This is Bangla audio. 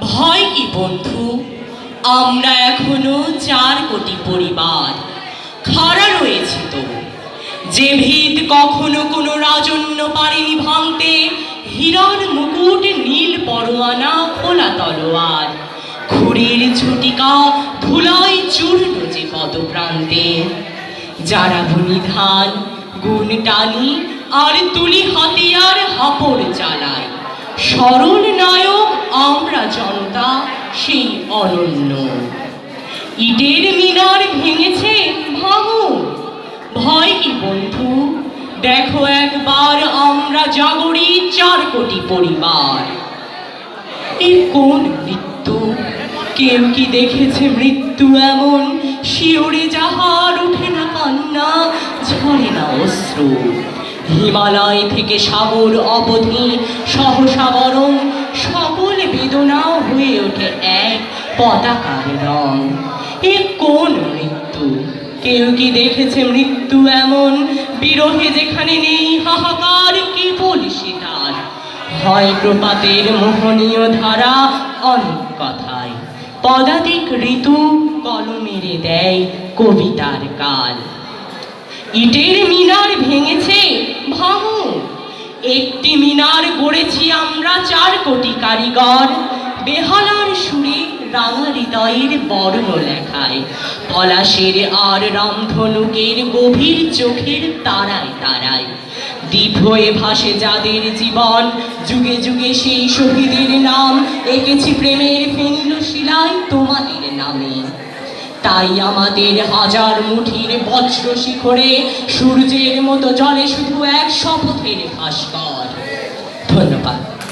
ভয় কি বন্ধু? আমরা এখনও চার কোটি পরিবার। খাড়া রয়েছে তো। যে ভিত কখনো কোনো রাজন্য পারেনি ভাঙতে হীরার মুকুট, নীল পরোয়ানা, খোলা তলোয়ার। খুরির ঝুটিকা ধুলাই চূর্ণ যে পদপ্রান্তে। যারা বুনি ধান, গুণ টানি, আর তুলি হাতিয়ার হাপড় চালায় সরল সেই অরণ্য। ইটের মিনার ভেঙেছে ভাঙো ভয় কি বন্ধু? দেখো একবার আমরা জাগরি চার কোটি পরিবার। এ কোন মৃত্যু? কেউ কি দেখেছে মৃত্যু এমন? শিওরে যাহার উঠে না কান্না, ঝরে না অশ্রু। হিমালয় থেকে সাগর অবধি, সহসা বরং সকল বেদনা পতাকার রং। এ কোন মৃত্যু? কেউ কি দেখেছে মৃত্যু এমন? বিরহে যেখানে নেই, হাহাকার কেবল সেটার হয় প্রপাতের মোহনীয় ধারা অনেক কথায় পদাতিক ঋতু কলমেরে দেয় কবিতার কাল। ইটের মিনার ভেঙেছে ভাঙু একটি মিনার গড়েছি আমরা চার কোটি কারিগর। বেহালার সুরে রাঙা হৃদয়ের বর্ণ লেখায়। পলাশের আর রামধনুকের গভীর চোখের তারায় তারায়। দ্বীপ হয়ে ভাসে যাদের জীবন, যুগে যুগে সেই শহীদের নাম। এঁকেছি প্রেমের ফেনিল শিলায় তোমাদের নামে। তাই আমাদের হাজার মুঠির বজ্র শিখরে সূর্যের মতো জলে শুধু এক শপথের ভাস্কর। ধন্যবাদ।